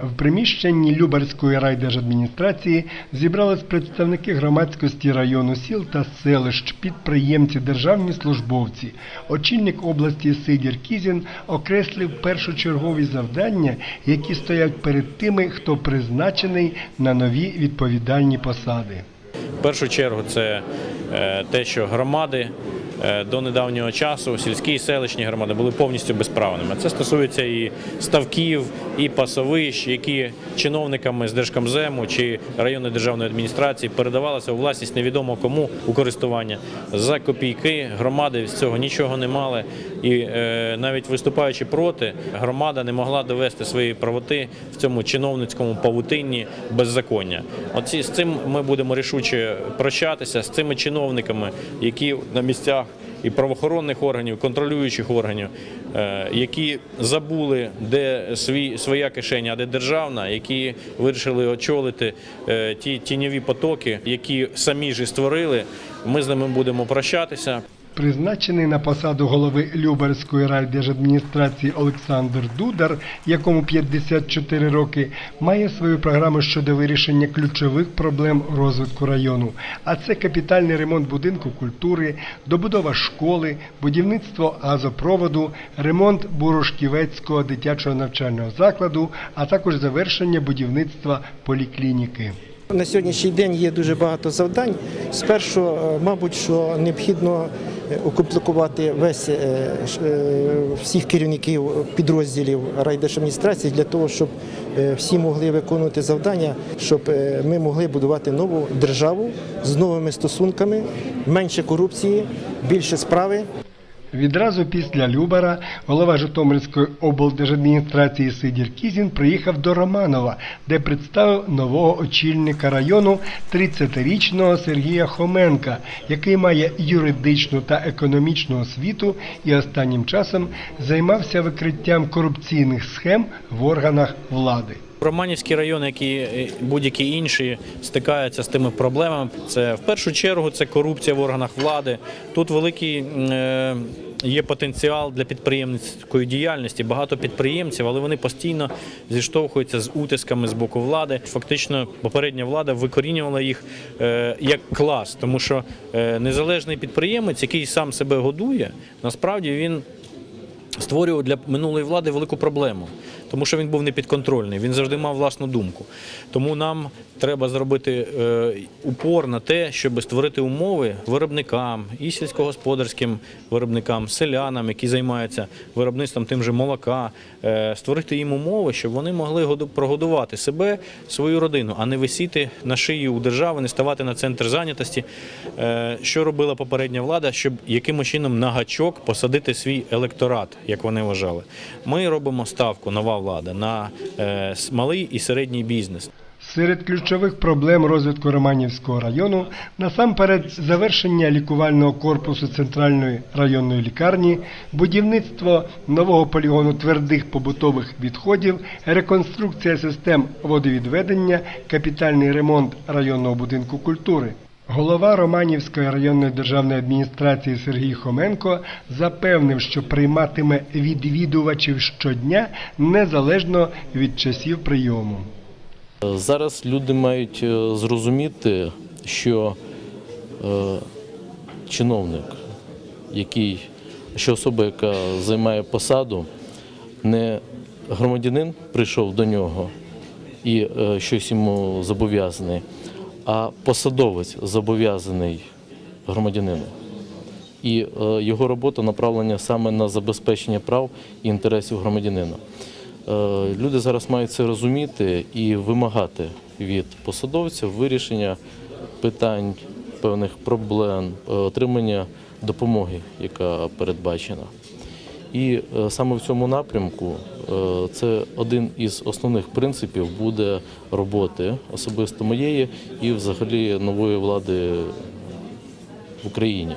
В приміщенні Любарської райдержадміністрації зібрались представники громадськості району сіл та селищ, підприємці, державні службовці. Очільник області Сидір Кізін окреслив першочергові завдання, які стоять перед тими, хто призначений на нові відповідальні посади. В першу чергу це е, те, що громади до недавнього часу, сільські і селищні громади були повністю безправними. Це стосується і ставків, і пасовищ, які чиновниками з Держкомзему чи районної державної адміністрації передавалися у власність невідомо кому у користування. За копійки громади з цього нічого не мали. І е, навіть виступаючи проти, громада не могла довести свої правоти в цьому чиновницькому павутинні беззаконня. Оці з цим ми будемо рішуче прощатися з цими чиновниками, які на місцях і правоохоронних органів, контролюючих органів, е, які забули, де свій своя кишеня, а де державна, які вирішили очолити е, ті тіньові потоки, які самі ж і створили. Ми з ними будемо прощатися. Призначений на посаду голови Любарської райдержадміністрації Олександр Дудар, якому 54 роки, має свою програму щодо вирішення ключових проблем розвитку району. А це капітальний ремонт будинку культури, добудова школи, будівництво газопроводу, ремонт Бурошківецького дитячого навчального закладу, а також завершення будівництва поліклініки. На сьогоднішній день є дуже багато завдань. Спершу, е, мабуть, що необхідно е, укомплектувати весь е, всіх керівників підрозділів райдержадміністрації для того, щоб всі могли виконувати завдання, щоб ми могли будувати нову державу з новими стосунками, менше корупції, більше справи. Відразу після Любара голова Житомирської облдержадміністрації Сидір Кізін приїхав до Романова, де представив нового очільника району 30-річного Сергія Хоменка, який має юридичну та економічну освіту і останнім часом займався викриттям корупційних схем в органах влади. Романівський район, як і е, будь-які інші, стикаються з тими проблемами. Це в першу чергу це корупція в органах влади. Тут великий е, є потенціал для підприємницької діяльності. Багато підприємців, але вони постійно зіштовхуються з утисками з боку влади. Фактично, попередня влада викорінювала їх е, як клас, тому що незалежний підприємець, який сам себе годує, насправді він створював для минулої влади велику проблему, тому що він був непідконтрольний, він завжди мав власну думку. Тому нам треба зробити е, упор на те, щоб створити умови виробникам і сільськогосподарським виробникам, селянам, які займаються виробництвом тим же молока, е, створити їм умови, щоб вони могли прогодувати себе, свою родину, а не висіти на шиї у держави, не ставати на центр зайнятості. Е, Що робила попередня влада, щоб якимось чином на гачок посадити свій електорат, як вони вважали. Ми робимо ставку, нова влада, на е, малий і середній бізнес. Серед ключових проблем розвитку Романівського району насамперед завершення лікувального корпусу центральної районної лікарні, будівництво нового полігону твердих побутових відходів, реконструкція систем водовідведення, капітальний ремонт районного будинку культури. Голова Романівської районної державної адміністрації Сергій Хоменко запевнив, що прийматиме відвідувачів щодня незалежно від часів прийому. Зараз люди мають е, зрозуміти, що е, чиновник, який, що особа, яка займає посаду, не громадянин прийшов до нього і е, щось йому зобов'язаний, а посадовець зобов'язаний громадянину. І е, його робота направлена саме на забезпечення прав і інтересів громадянина. Е, Люди зараз мають це розуміти і вимагати від посадовців вирішення питань, певних проблем, е, отримання допомоги, яка передбачена. І е, саме в цьому напрямку е, це один із основних принципів буде роботи особисто моєї і взагалі нової влади в Україні.